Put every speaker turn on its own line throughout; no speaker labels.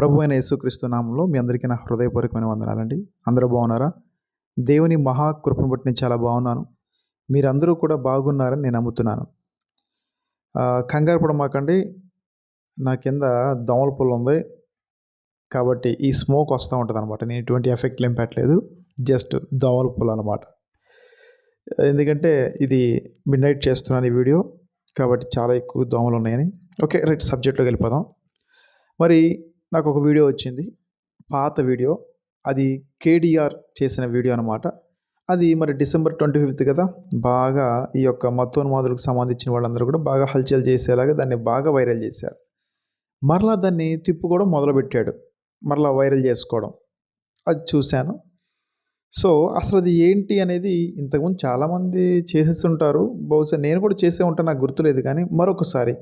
ప్రభు అయిన యేసుక్రీస్తు నామంలో మీ అందరికీ నా హృదయపూర్వకమైన వందనాలండి. అందరూ బాగున్నారా? దేవుని మహాకృపను బట్టి నేను చాలా బాగున్నాను. మీరందరూ కూడా బాగున్నారని నేను నమ్ముతున్నాను. ఆ, కంగారు పడమాకండి. నా కింద దోమల పుల్ల ఉంది. కాబట్టి ఈ స్మోక్ వస్తూ ఉంటుంది అనమాట నేను ఎటువంటి ఎఫెక్ట్లు ఏం పెట్టలేదు. జస్ట్ దోమల పుల్ల అనమాట ఎందుకంటే ఇది మిడ్ నైట్ చేస్తున్నాను ఈ వీడియో. కాబట్టి చాలా ఎక్కువ దోమలు ఉన్నాయని. ఓకే రైట్ సబ్జెక్ట్లోకి వెళ్ళిపోదాం. మరి నాకు ఒక వీడియో వచ్చింది. పాత వీడియో. అది కేడిఆర్ చేసిన వీడియో అనమాట అది మరి డిసెంబర్ ట్వంటీ ఫిఫ్త్ కదా. బాగా ఈ యొక్క మత్తోన్మాదులకు సంబంధించిన వాళ్ళందరూ కూడా బాగా హల్చల్ చేసేలాగా దాన్ని బాగా వైరల్ చేశారు. మరలా దాన్ని తిప్పుకోవడం మొదలుపెట్టాడు. మరలా వైరల్ చేసుకోవడం. అది చూశాను. సో అసలు అది ఏంటి అనేది ఇంతకుముందు చాలామంది చేసేస్తుంటారు. బహుశా నేను కూడా చేసే ఉంటాను నాకు గుర్తులేదు కానీ మరొకసారి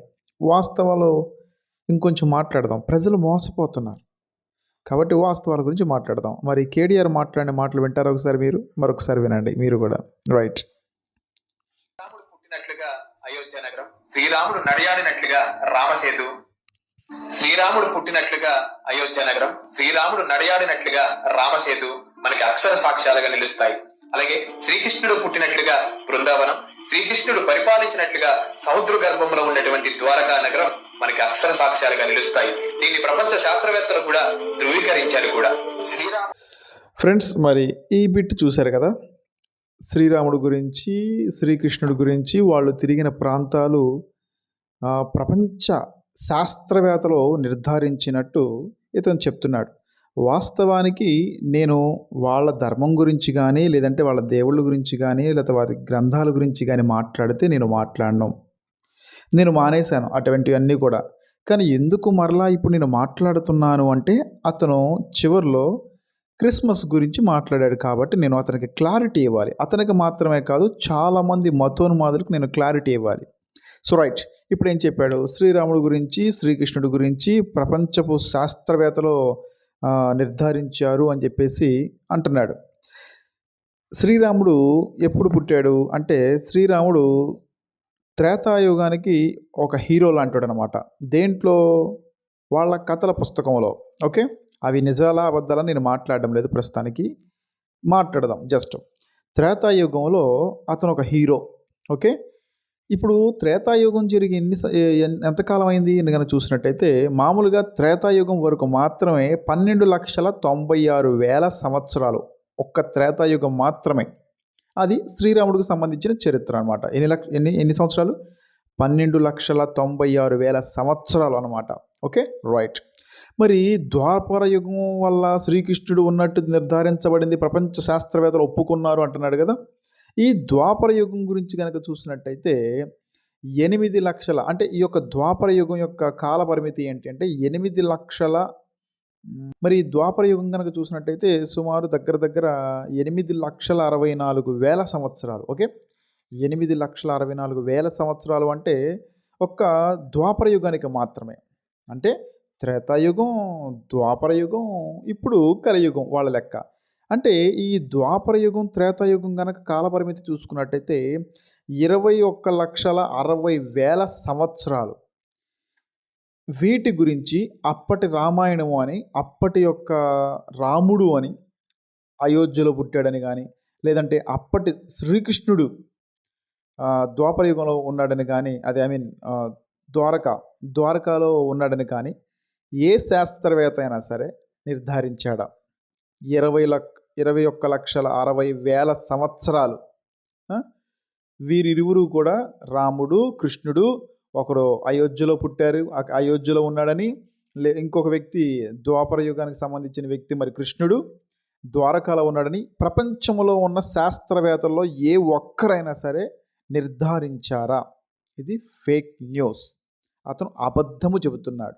వాస్తవాలు ఇంకొంచెం మాట్లాడదాం. ప్రజలు మోసపోతున్నారు. కాబట్టి వాస్తవాల గురించి మాట్లాడదాం. మరి కేడీఆర్ మాట్లాడిన మాటలు వింటారా ఒకసారి మీరు? మరొకసారి వినండి. మీరు కూడా. రైట్.
శ్రీరాముడు పుట్టినట్లుగా అయోధ్య నగరం శ్రీరాముడు నడయాడినట్లుగా రామసేతు శ్రీరాముడు పుట్టినట్లుగా అయోధ్య నగరం శ్రీరాముడు నడయాడినట్లుగా రామసేతు మనకి అక్షర సాక్ష్యాలుగా నిలుస్తాయి. అలాగే శ్రీకృష్ణుడు పుట్టినట్లుగా బృందావనం శ్రీకృష్ణుడు పరిపాలించినట్లుగా సముద్ర గర్భంలో ఉన్నటువంటి ద్వారకా నగరం మనకి అక్షర సాక్ష్యాలుగా నిలుస్తాయి. దీన్ని ప్రపంచ శాస్త్రవేత్తలు కూడా ధృవీకరించారు కూడా. శ్రీరామ
ఫ్రెండ్స్ మరి ఈ బిట్ చూశారు కదా? శ్రీరాముడు గురించి శ్రీకృష్ణుడి గురించి వాళ్ళు తిరిగిన ప్రాంతాలు ప్రపంచ శాస్త్రవేత్తలు నిర్ధారించినట్టు ఇతను చెప్తున్నాడు. వాస్తవానికి నేను వాళ్ళ ధర్మం గురించి కానీ లేదంటే వాళ్ళ దేవుళ్ళ గురించి కానీ లేదా వారి గ్రంథాల గురించి కానీ మాట్లాడితే నేను మాట్లాడను. నేను మానేశాను అటువంటివన్నీ కూడా. కానీ ఎందుకు మరలా ఇప్పుడు నేను మాట్లాడుతున్నాను అంటే అతను చివరిలో క్రిస్మస్ గురించి మాట్లాడాడు కాబట్టి నేను అతనికి క్లారిటీ ఇవ్వాలి. అతనికి మాత్రమే కాదు చాలామంది మతోన్మాదులకు నేను క్లారిటీ ఇవ్వాలి. సో రైట్ ఇప్పుడు ఏం చెప్పాడు? శ్రీరాముడు గురించి శ్రీకృష్ణుడి గురించి ప్రపంచపు శాస్త్రవేత్తలు నిర్ధారించారు అని చెప్పేసి అంటున్నాడు. శ్రీరాముడు ఎప్పుడు పుట్టాడు? అంటే శ్రీరాముడు త్రేతాయుగానికి ఒక హీరో లాంటివాడు అనమాట దేంట్లో? వాళ్ళ కథల పుస్తకంలో. ఓకే? అవి నిజాలా అబద్ధాలని నేను మాట్లాడడం లేదు ప్రస్తుతానికి. మాట్లాడదాం జస్ట్. త్రేతాయుగంలో అతను ఒక హీరో. ఓకే? ఇప్పుడు త్రేతాయుగం జరిగి ఎన్ని స- ఎంతకాలం అయింది? అని కనుక చూసినట్టయితే మామూలుగా త్రేతాయుగం వరకు మాత్రమే పన్నెండు లక్షల తొంభై ఆరు వేల సంవత్సరాలు. ఒక్క త్రేతాయుగం మాత్రమే. అది శ్రీరాముడికి సంబంధించిన చరిత్ర అనమాట ఎన్ని లక్ష ఎన్ని ఎన్ని సంవత్సరాలు? పన్నెండు లక్షల తొంభై ఆరు వేల సంవత్సరాలు అనమాట ఓకే? రైట్. మరి ద్వాపర యుగం వల్ల శ్రీకృష్ణుడు ఉన్నట్టు నిర్ధారించబడింది ప్రపంచ శాస్త్రవేత్తలు ఒప్పుకున్నారు అంటున్నాడు కదా. ఈ ద్వాపర యుగం గురించి కనుక చూసినట్టయితే ఎనిమిది లక్షల అంటే ఈ యొక్క ద్వాపర యుగం యొక్క కాల పరిమితి ఏంటి అంటే ఎనిమిది లక్షల మరి ద్వాపర యుగం కనుక చూసినట్టయితే సుమారు దగ్గర దగ్గర ఎనిమిది లక్షల అరవై నాలుగు వేల సంవత్సరాలు ఓకే? ఎనిమిది లక్షల అరవై నాలుగు వేల సంవత్సరాలు అంటే ఒక్క ద్వాపర యుగానికి మాత్రమే. అంటే త్రేతాయుగం ద్వాపర యుగం ఇప్పుడు కలియుగం వాళ్ళ లెక్క. అంటే ఈ ద్వాపర యుగం త్రేతాయుగం కనుక కాలపరిమితి చూసుకున్నట్టయితే ఇరవై ఒక్క లక్షల అరవై వేల సంవత్సరాలు. వీటి గురించి అప్పటి రామాయణము అని అప్పటి యొక్క రాముడు అని అయోధ్యలో పుట్టాడని కానీ లేదంటే అప్పటి శ్రీకృష్ణుడు ద్వాపరయుగంలో ద్వాపర యుగంలో ఉన్నాడని కానీ అది ఐ మీన్ ద్వారక ద్వారకాలో ఉన్నాడని కానీ ఏ శాస్త్రవేత్త అయినా సరే నిర్ధారించాడా? ఇరవై లక్ ఇరవై ఒక్క లక్షల అరవై వేల సంవత్సరాలు వీరిరువురు కూడా రాముడు కృష్ణుడు ఒకడు అయోధ్యలో పుట్టారు ఆ అయోధ్యలో ఉన్నాడని లే ఇంకొక వ్యక్తి ద్వాపర యుగానికి సంబంధించిన వ్యక్తి మరి కృష్ణుడు ద్వారకాలో ఉన్నాడని ప్రపంచంలో ఉన్న శాస్త్రవేత్తల్లో ఏ ఒక్కరైనా సరే నిర్ధారించారా? ఇది ఫేక్ న్యూస్. అతను అబద్ధము చెబుతున్నాడు.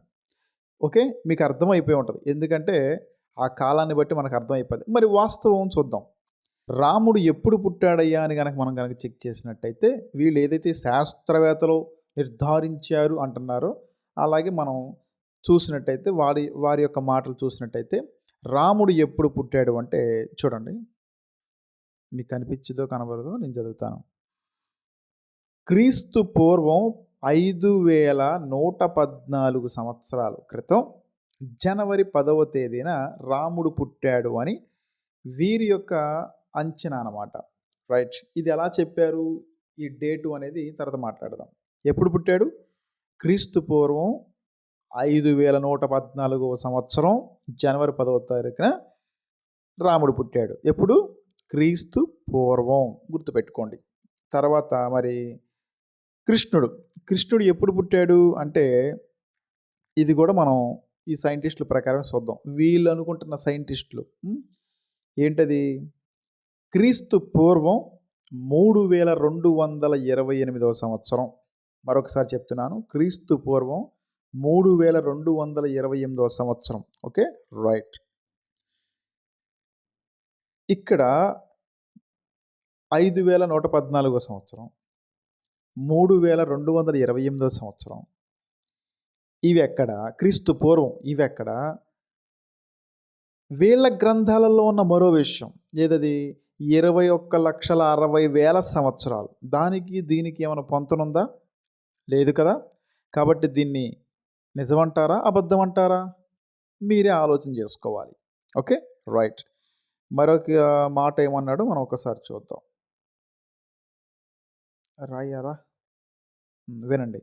ఓకే? మీకు అర్థమైపోయి ఉంటుంది. ఎందుకంటే ఆ కాలాన్ని బట్టి మనకు అర్థమైపోయింది మరి వాస్తవం చూద్దాం. రాముడు ఎప్పుడు పుట్టాడయ్యా అని కనుక మనం కనుక చెక్ చేసినట్టయితే వీళ్ళు ఏదైతే శాస్త్రవేత్తలు నిర్ధారించారు అంటున్నారు. అలాగే మనం చూసినట్టయితే వారి వారి యొక్క మాటలు చూసినట్టయితే రాముడు ఎప్పుడు పుట్టాడు అంటే చూడండి. మీకు కనిపించదో కనబడదో నేను చదువుతాను. క్రీస్తు పూర్వం ఐదు వేల నూట పద్నాలుగు సంవత్సరాల క్రితం జనవరి పదవ తేదీన రాముడు పుట్టాడు అని వీరి యొక్క అంచనా అన్నమాట. రైట్. ఇది ఎలా చెప్పారు? ఈ డేటు అనేది తర్వాత మాట్లాడదాం. ఎప్పుడు పుట్టాడు? క్రీస్తు పూర్వం ఐదు వేల నూట పద్నాలుగవ సంవత్సరం జనవరి పదవ తారీఖున రాముడు పుట్టాడు. ఎప్పుడు? క్రీస్తు పూర్వం. గుర్తుపెట్టుకోండి. తర్వాత మరి కృష్ణుడు. కృష్ణుడు ఎప్పుడు పుట్టాడు అంటే ఇది కూడా మనం ఈ సైంటిస్టుల ప్రకారం చూద్దాం. వీళ్ళు అనుకుంటున్న సైంటిస్టులు. ఏంటది? క్రీస్తు పూర్వం మూడు వేల రెండు వందల ఇరవై ఎనిమిదవ సంవత్సరం. మరొకసారి చెప్తున్నాను. క్రీస్తు పూర్వం మూడు వేల రెండు వందల ఇరవై ఎనిమిదవ సంవత్సరం. ఓకే? రైట్. ఇక్కడ ఐదు వేల నూట పద్నాలుగో సంవత్సరం మూడు వేల రెండు వందల ఇరవై ఎనిమిదవ సంవత్సరం. ఇవి ఎక్కడ? క్రీస్తు పూర్వం. ఇవి ఎక్కడ? వీళ్ళ గ్రంథాలలో ఉన్న మరో విషయం. ఏదది? ఇరవై ఒక్క లక్షల అరవై వేల సంవత్సరాలు. దానికి దీనికి ఏమైనా పొంతనుందా? లేదు కదా? కాబట్టి దీన్ని నిజమంటారా? అబద్ధం అంటారా మీరే ఆలోచన చేసుకోవాలి. ఓకే? రైట్. మరొక మాట ఏమన్నాడు మనం ఒకసారి చూద్దాం. రాయారా? వినండి.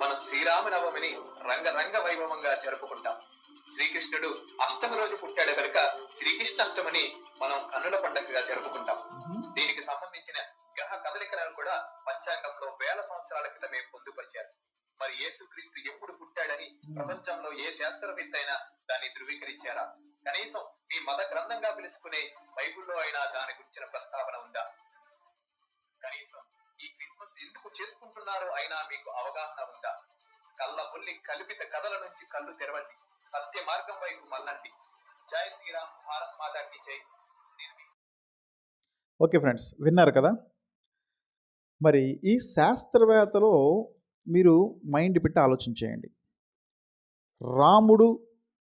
మనం శ్రీరామనవమిని రంగరంగ వైభవంగా జరుపుకుంటాం. శ్రీకృష్ణుడు అష్టమి రోజు పుట్టాడు కనుక శ్రీకృష్ణాష్టమిని మనం కన్నుల పండుగగా జరుపుకుంటాం. దీనికి సంబంధించిన గ్రహ కదలికలను కూడా పంచాంగంలో వేల సంవత్సరాల క్రితమే పొందుపరిచారు. మరి యేసుక్రీస్తు ఎప్పుడు పుట్టాడని ప్రపంచంలో ఏ శాస్త్రవేత్త అయినా దాన్ని ధృవీకరించారా? కనీసం మీ మత గ్రంథంగా పిలుచుకునే బైబిల్లో అయినా దాని గురించిన ప్రస్తావన ఉందా? కనీసం ఈ క్రిస్మస్ ఎందుకు చేసుకుంటున్నారో అయినా మీకు అవగాహన ఉందా? కళ్ళ బుల్లి కల్పిత కథల నుంచి కళ్ళు తెరవండి. సత్య మార్గం వైపు మళ్ళండి. జై శ్రీరామ్ భారత్ మాతాకి జై.
ఓకే ఫ్రెండ్స్ విన్నారు కదా? మరి ఈ శాస్త్రవేత్తలో మీరు మైండ్ పెట్టి ఆలోచించేయండి రాముడు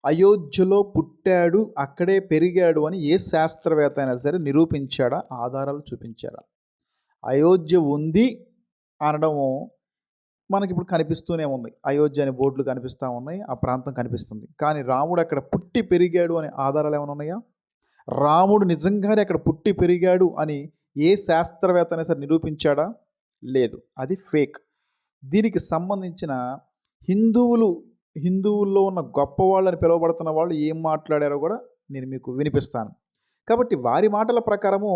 అయోధ్యలో పుట్టాడు అక్కడే పెరిగాడు అని ఏ శాస్త్రవేత్త అయినా సరే నిరూపించాడా? ఆధారాలు చూపించారా? అయోధ్య ఉంది అనడము మనకి ఇప్పుడు కనిపిస్తూనే ఉంది. అయోధ్య అనే బోర్డులు కనిపిస్తూ ఉన్నాయి. ఆ ప్రాంతం కనిపిస్తుంది. కానీ రాముడు అక్కడ పుట్టి పెరిగాడు అనే ఆధారాలు ఏమైనా ఉన్నాయా? రాముడు నిజంగానే అక్కడ పుట్టి పెరిగాడు అని ఏ శాస్త్రవేత్త అయినా సరే నిరూపించాడా? లేదు. అది ఫేక్. దీనికి సంబంధించిన హిందువులు హిందువుల్లో ఉన్న గొప్ప వాళ్ళని పిలువబడుతున్న వాళ్ళు ఏం మాట్లాడారో కూడా నేను మీకు వినిపిస్తాను. కాబట్టి వారి మాటల ప్రకారము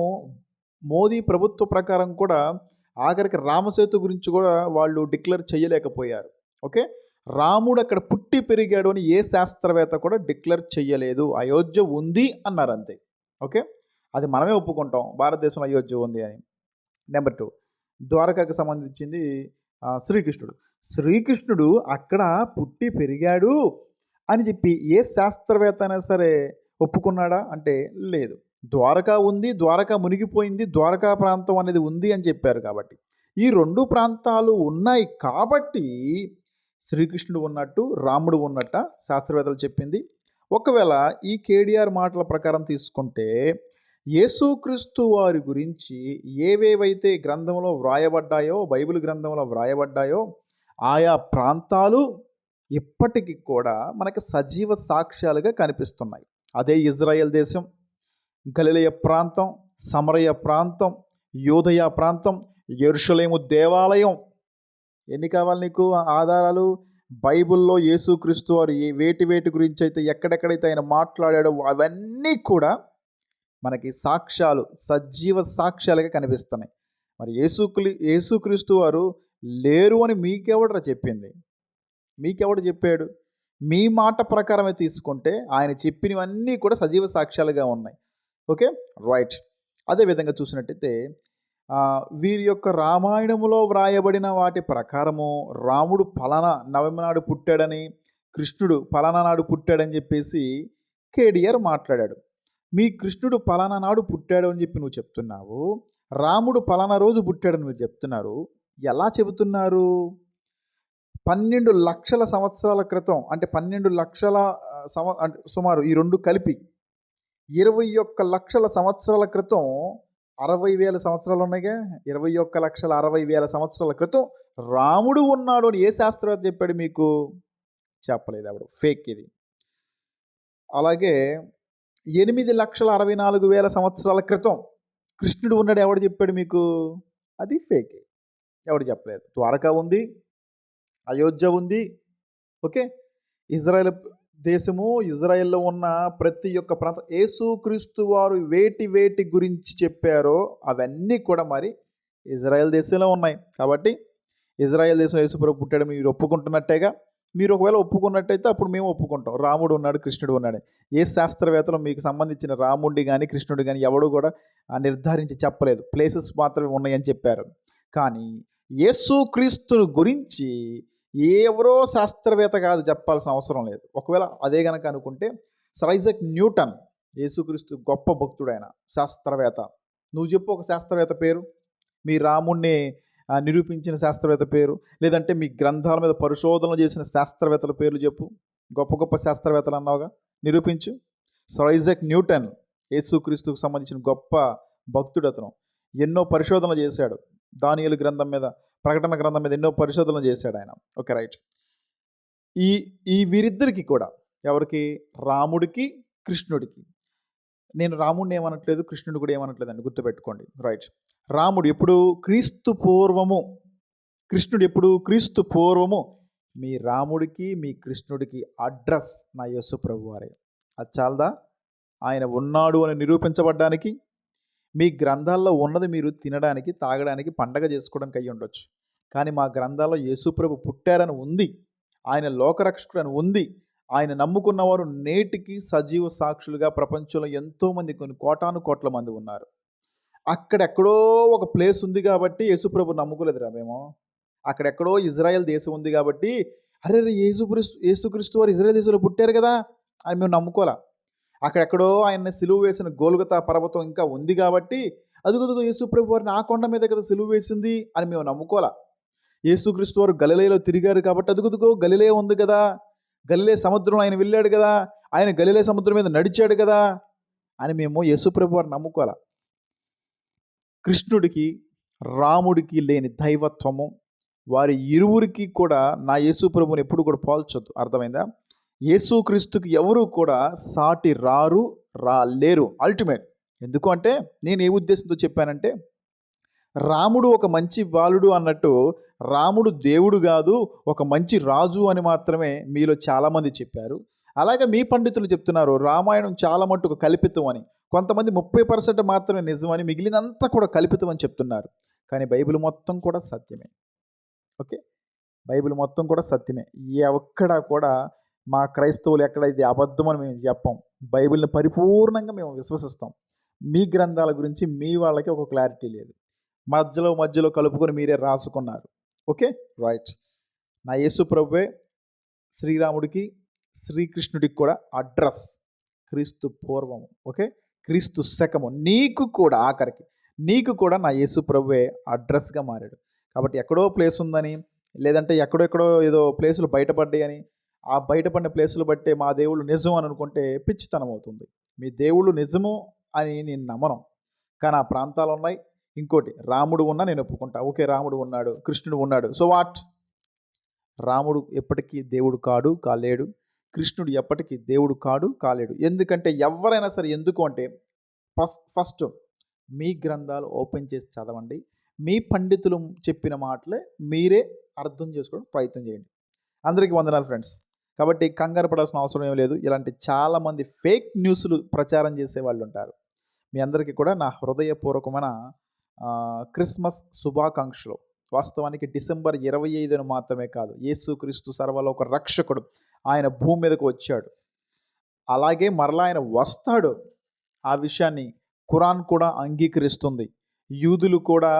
మోదీ ప్రభుత్వ ప్రకారం కూడా ఆఖరికి రామసేతు గురించి కూడా వాళ్ళు డిక్లేర్ చేయలేకపోయారు. ఓకే? రాముడు అక్కడ పుట్టి పెరిగాడు అని ఏ శాస్త్రవేత్త కూడా డిక్లేర్ చేయలేదు. అయోధ్య ఉంది అన్నారు అంతే. ఓకే? అది మనమే ఒప్పుకుంటాం. భారతదేశంలో అయోధ్య ఉంది అని. Number two. ద్వారకాకు సంబంధించింది శ్రీకృష్ణుడు. శ్రీకృష్ణుడు అక్కడ పుట్టి పెరిగాడు అని చెప్పి ఏ శాస్త్రవేత్త అయినా సరే ఒప్పుకున్నాడా? అంటే లేదు. ద్వారకా ఉంది ద్వారకా మునిగిపోయింది ద్వారకా ప్రాంతం అనేది ఉంది అని చెప్పారు కాబట్టి. ఈ రెండు ప్రాంతాలు ఉన్నాయి కాబట్టి శ్రీకృష్ణుడు ఉన్నట్టు రాముడు ఉన్నట్ట శాస్త్రవేత్తలు చెప్పింది. ఒకవేళ ఈ కేడిఆర్ మాటల ప్రకారం తీసుకుంటే యేసుక్రీస్తు వారి గురించి ఏవేవైతే గ్రంథంలో వ్రాయబడ్డాయో బైబిల్ గ్రంథంలో వ్రాయబడ్డాయో ఆయా ప్రాంతాలు ఇప్పటికి కూడా మనకి సజీవ సాక్ష్యాలుగా కనిపిస్తున్నాయి. అదే ఇజ్రాయెల్ దేశం గలిలయ ప్రాంతం సమరయ ప్రాంతం యోధయ ప్రాంతం ఎరుషలేము దేవాలయం. ఎన్ని కావాలి నీకు? ఆధారాలు? బైబిల్లో యేసుక్రీస్తు వారు ఏ వేటి వేటి గురించి అయితే ఎక్కడెక్కడైతే ఆయన మాట్లాడాడో అవన్నీ కూడా మనకి సాక్ష్యాలు సజీవ సాక్ష్యాలుగా కనిపిస్తున్నాయి. మరి యేసుక్రీ యేసుక్రీస్తు వారు లేరు అని మీకెవడరా చెప్పింది? మీకెవడు చెప్పాడు? మీ మాట ప్రకారమే తీసుకుంటే ఆయన చెప్పినవన్నీ కూడా సజీవ సాక్ష్యాలుగా ఉన్నాయి. ఓకే? రైట్. అదేవిధంగా చూసినట్టయితే వీరి యొక్క రామాయణములో వ్రాయబడిన వాటి ప్రకారము రాముడు ఫలానా నవమి నాడు పుట్టాడని కృష్ణుడు ఫలానా నాడు పుట్టాడని చెప్పేసి కేడిఆర్ మాట్లాడాడు. మీ కృష్ణుడు ఫలానా నాడు పుట్టాడు అని చెప్పి నువ్వు చెప్తున్నావు రాముడు ఫలానా రోజు పుట్టాడని మీరు చెప్తున్నారు ఎలా చెబుతున్నారు? పన్నెండు లక్షల సంవత్సరాల క్రితం అంటే పన్నెండు లక్షల సంవ అంటే సుమారు ఈ రెండు కలిపి ఇరవై ఒక్క లక్షల సంవత్సరాల క్రితం అరవై వేల సంవత్సరాలు ఉన్నాయిగా. ఇరవై ఒక్క లక్షల అరవై వేల సంవత్సరాల క్రితం రాముడు ఉన్నాడు అని ఏ శాస్త్రవేత్త చెప్పాడు మీకు? చెప్పలేదు ఎవడు. ఫేక్ ఇది. అలాగే ఎనిమిది లక్షల అరవై నాలుగు వేల సంవత్సరాల క్రితం కృష్ణుడు ఉన్నాడు ఎవడు చెప్పాడు మీకు? అది ఫేక్ ఎవడు చెప్పలేదు. ద్వారకా ఉంది అయోధ్య ఉంది ఓకే? ఇజ్రాయెల్ దేశము ఇజ్రాయెల్లో ఉన్న ప్రతి ఒక్క ప్రాంతం యేసుక్రీస్తు వారు వేటి వేటి గురించి చెప్పారో అవన్నీ కూడా మరి ఇజ్రాయెల్ దేశంలో ఉన్నాయి. కాబట్టి ఇజ్రాయెల్ దేశంలో యేసుప్రభు పుట్టాడు మీరు ఒప్పుకుంటున్నట్టేగా మీరు ఒకవేళ ఒప్పుకున్నట్టయితే అప్పుడు మేము ఒప్పుకుంటాం. రాముడు ఉన్నాడు కృష్ణుడు ఉన్నాడు. ఏ శాస్త్రవేత్తలు మీకు సంబంధించిన రాముడి కానీ కృష్ణుడు కానీ ఎవడు కూడా నిర్ధారించి చెప్పలేదు. ప్లేసెస్ మాత్రమే ఉన్నాయని చెప్పారు. కానీ యేసుక్రీస్తును గురించి ఎవరో శాస్త్రవేత్త కాదు చెప్పాల్సిన అవసరం లేదు. ఒకవేళ అదే గనక అనుకుంటే సరైజక్ న్యూటన్ యేసుక్రీస్తు గొప్ప భక్తుడైన శాస్త్రవేత్త. నువ్వు చెప్పు ఒక శాస్త్రవేత్త పేరు? మీ రాముణ్ణి నిరూపించిన శాస్త్రవేత్త పేరు? లేదంటే మీ గ్రంథాల మీద పరిశోధనలు చేసిన శాస్త్రవేత్తల పేర్లు చెప్పు. గొప్ప గొప్ప శాస్త్రవేత్తలు అన్నావుగా. నిరూపించు. సర్ న్యూటన్ యేసుక్రీస్తుకు సంబంధించిన గొప్ప భక్తుడు అతను ఎన్నో పరిశోధనలు చేశాడు. దానియలు గ్రంథం మీద ప్రకటన గ్రంథం మీద ఎన్నో పరిశోధనలు చేశాడు ఆయన. Okay right. ఈ ఈ వీరిద్దరికి కూడా ఎవరికి? రాముడికి కృష్ణుడికి. నేను రాముడిని ఏమనట్లేదు కృష్ణుడు కూడా ఏమనట్లేదండి గుర్తుపెట్టుకోండి. రైట్. రాముడు ఎప్పుడు క్రీస్తు పూర్వము కృష్ణుడు ఎప్పుడు క్రీస్తు పూర్వము మీ రాముడికి మీ కృష్ణుడికి అడ్రస్ నా యేసు ప్రభువారే. అది చాలదా? ఆయన ఉన్నాడు అని నిరూపించబడ్డానికి మీ గ్రంథాల్లో ఉన్నది మీరు తినడానికి తాగడానికి పండగ చేసుకోవడానికి అయ్యి ఉండొచ్చు. కానీ మా గ్రంథాల్లో యేసుప్రభు పుట్టారని ఉంది ఆయన లోకరక్షకుడు అని ఉంది ఆయన నమ్ముకున్నవారు నేటికి సజీవ సాక్షులుగా ప్రపంచంలో ఎంతోమంది కొన్ని కోటాను కోట్ల మంది ఉన్నారు. అక్కడెక్కడో ఒక ప్లేస్ ఉంది కాబట్టి యేసుప్రభు నమ్ముకోలేదురా మేము. అక్కడెక్కడో ఇజ్రాయెల్ దేశం ఉంది కాబట్టి అరే రే యేసుక్రీస్తు యేసుక్రీస్తు వారు ఇజ్రాయెల్ దేశంలో పుట్టారు కదా అని మేము నమ్ముకోలే అక్కడెక్కడో ఆయన సిలువు వేసిన గోలుగత పర్వతం ఇంకా ఉంది కాబట్టి అదుగుదుగు యేసుప్రభు వారిని ఆ కొండ మీద కదా సిలువు వేసింది అని మేము నమ్ముకోలే యేసుక్రీస్తు వారు గలిలేలో తిరిగారు కాబట్టి అదుగుదుగో గలిలే ఉంది కదా. గలిలే సముద్రం ఆయన వెళ్ళాడు కదా. ఆయన గలిలే సముద్రం మీద నడిచాడు కదా అని మేము యేసుప్రభు వారిని నమ్ముకోలే కృష్ణుడికి రాముడికి లేని దైవత్వము వారి ఇరువురికి కూడా నా యేసుప్రభుని ఎప్పుడు కూడా పోల్చొద్దు. అర్థమైందా? యేసుక్రీస్తుకి ఎవరు కూడా సాటి రారు రాలేరు. అల్టిమేట్ ఎందుకు అంటే నేను ఏ ఉద్దేశంతో చెప్పానంటే రాముడు ఒక మంచి బాలుడు అన్నట్టు రాముడు దేవుడు కాదు ఒక మంచి రాజు అని మాత్రమే మీలో చాలామంది చెప్పారు. అలాగే మీ పండితులు చెప్తున్నారు రామాయణం చాలా మట్టుకు కల్పితం అని. కొంతమంది ముప్పై పర్సెంట్ మాత్రమే నిజమని మిగిలినంతా కూడా కల్పితం అని చెప్తున్నారు. కానీ బైబిల్ మొత్తం కూడా సత్యమే. ఓకే? బైబిల్ మొత్తం కూడా సత్యమే. ఎక్కడా కూడా మా క్రైస్తవులు ఎక్కడ అబద్ధమని మేము చెప్పాం బైబిల్ని పరిపూర్ణంగా మేము విశ్వసిస్తాం. మీ గ్రంథాల గురించి మీ వాళ్ళకి ఒక క్లారిటీ లేదు. మధ్యలో మధ్యలో కలుపుకొని మీరే రాసుకున్నారు. ఓకే? రైట్. నా యేసు ప్రభువే శ్రీరాముడికి శ్రీకృష్ణుడికి కూడా అడ్రస్ క్రీస్తు పూర్వము. ఓకే? క్రీస్తు శకము. నీకు కూడా ఆఖరికి. నీకు కూడా నా యేసు ప్రభువే అడ్రస్గా మారాడు. కాబట్టి ఎక్కడో ప్లేస్ ఉందని లేదంటే ఎక్కడెక్కడో ఏదో ప్లేసులు బయటపడ్డాయని ఆ బయటపడిన ప్లేసులు బట్టే మా దేవుళ్ళు నిజం అని అనుకుంటే పిచ్చితనం అవుతుంది. మీ దేవుళ్ళు నిజము అని నేను నమ్మను. కానీ ఆ ప్రాంతాలు ఉన్నాయి. ఇంకోటి రాముడు ఉన్నా నేను ఒప్పుకుంటా. ఓకే రాముడు ఉన్నాడు కృష్ణుడు ఉన్నాడు. So what? రాముడు ఎప్పటికీ దేవుడు కాడు కాలేడు. కృష్ణుడు ఎప్పటికీ దేవుడు కాడు కాలేడు. ఎందుకంటే ఎవరైనా సరే ఎందుకు అంటే ఫస్ట్ ఫస్ట్ మీ గ్రంథాలు ఓపెన్ చేసి చదవండి. మీ పండితులు చెప్పిన మాటలే మీరే అర్థం చేసుకోవడం ప్రయత్నం చేయండి. అందరికీ వందనాలు ఫ్రెండ్స్. కాబట్టి కంగారు పడాల్సిన అవసరం ఏం లేదు. ఇలాంటి చాలామంది ఫేక్ న్యూస్లు ప్రచారం చేసే వాళ్ళు ఉంటారు. మీ అందరికీ కూడా నా హృదయపూర్వకమైన క్రిస్మస్ శుభాకాంక్షలు. వాస్తవానికి డిసెంబర్ ఇరవై ఐదును మాత్రమే కాదు యేసుక్రీస్తు సర్వలో ఒక రక్షకుడు ఆయన భూమి మీదకు వచ్చాడు. అలాగే మరలా ఆయన వస్తాడు. ఆ విషయాన్ని ఖురాన్ కూడా అంగీకరిస్తుంది. యూదులు కూడా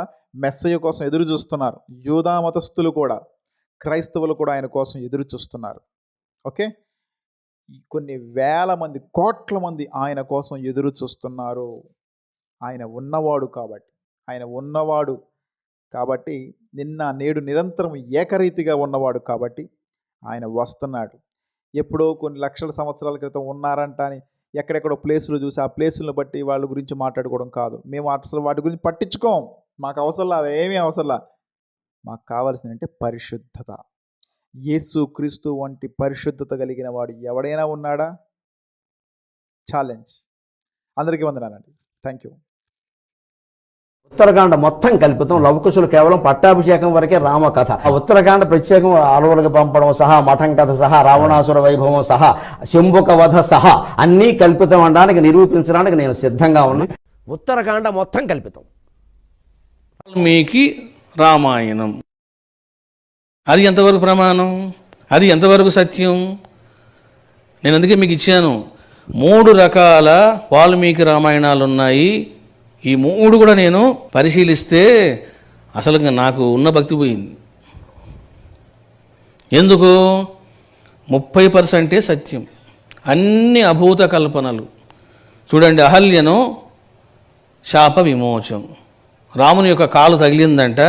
మెస్సయ్య కోసం ఎదురు చూస్తున్నారు యూదా మతస్థులు కూడా క్రైస్తవులు కూడా ఆయన కోసం ఎదురు చూస్తున్నారు ఓకే? కొన్ని వేల మంది కోట్ల మంది ఆయన కోసం ఎదురు చూస్తున్నారు. ఆయన ఉన్నవాడు కాబట్టి. ఆయన ఉన్నవాడు కాబట్టి నిన్న నేడు నిరంతరం ఏకరీతిగా ఉన్నవాడు కాబట్టి ఆయన వస్తున్నాడు. ఎప్పుడో కొన్ని లక్షల సంవత్సరాల క్రితం ఉన్నారంట అని ఎక్కడెక్కడో ప్లేసులు చూసి ఆ ప్లేసులను బట్టి వాళ్ళ గురించి మాట్లాడుకోవడం కాదు. మేము అసలు వాటి గురించి పట్టించుకోం. మాకు అవసరంలా ఏమీ అవసరంలా. మాకు కావాల్సింది అంటే పరిశుద్ధత. యేసు క్రీస్తు వంటి పరిశుద్ధత కలిగిన వాడు ఎవడైనా ఉన్నాడా? ఛాలెంజ్. అందరికీ వందనాలండి. Thank you.
ఉత్తరకాండ మొత్తం కల్పితం. లవకుశులు కేవలం పట్టాభిషేకం వరకే రామకథ. ఆ ఉత్తరకాండ ప్రత్యేకం అడవులకు పంపడం సహా మఠం కథ సహా రావణాసుర వైభవం సహా శంభుక వధ సహా అన్నీ కల్పితం అనడానికి నిరూపించడానికి నేను సిద్ధంగా ఉన్నాను
ఉత్తరకాండ మొత్తం కల్పితం.
వాల్మీకి రామాయణం. అది ఎంతవరకు ప్రమాణం? అది ఎంతవరకు సత్యం? నేను అందుకే మీకు ఇచ్చాను. మూడు రకాల వాల్మీకి రామాయణాలు ఉన్నాయి ఈ మూడు కూడా నేను పరిశీలిస్తే అసలు నాకు ఉన్న భక్తి పోయింది. ఎందుకు? ముప్పై పర్సెంటే సత్యం. అన్ని అభూత కల్పనలు. చూడండి అహల్యను శాప విమోచం. రాముని యొక్క కాలు తగిలిందంట.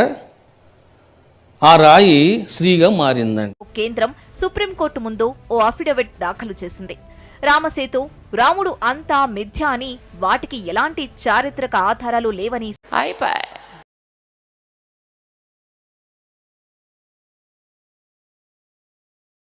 ఆ రాయి స్త్రీగా మారిందండి.
కేంద్రం సుప్రీంకోర్టు ముందు ఓ అఫిడవిట్ దాఖలు చేసింది. రామసేతు రాముడు అంతా మిథ్య అని వాటికి ఎలాంటి చారిత్రక ఆధారాలు లేవని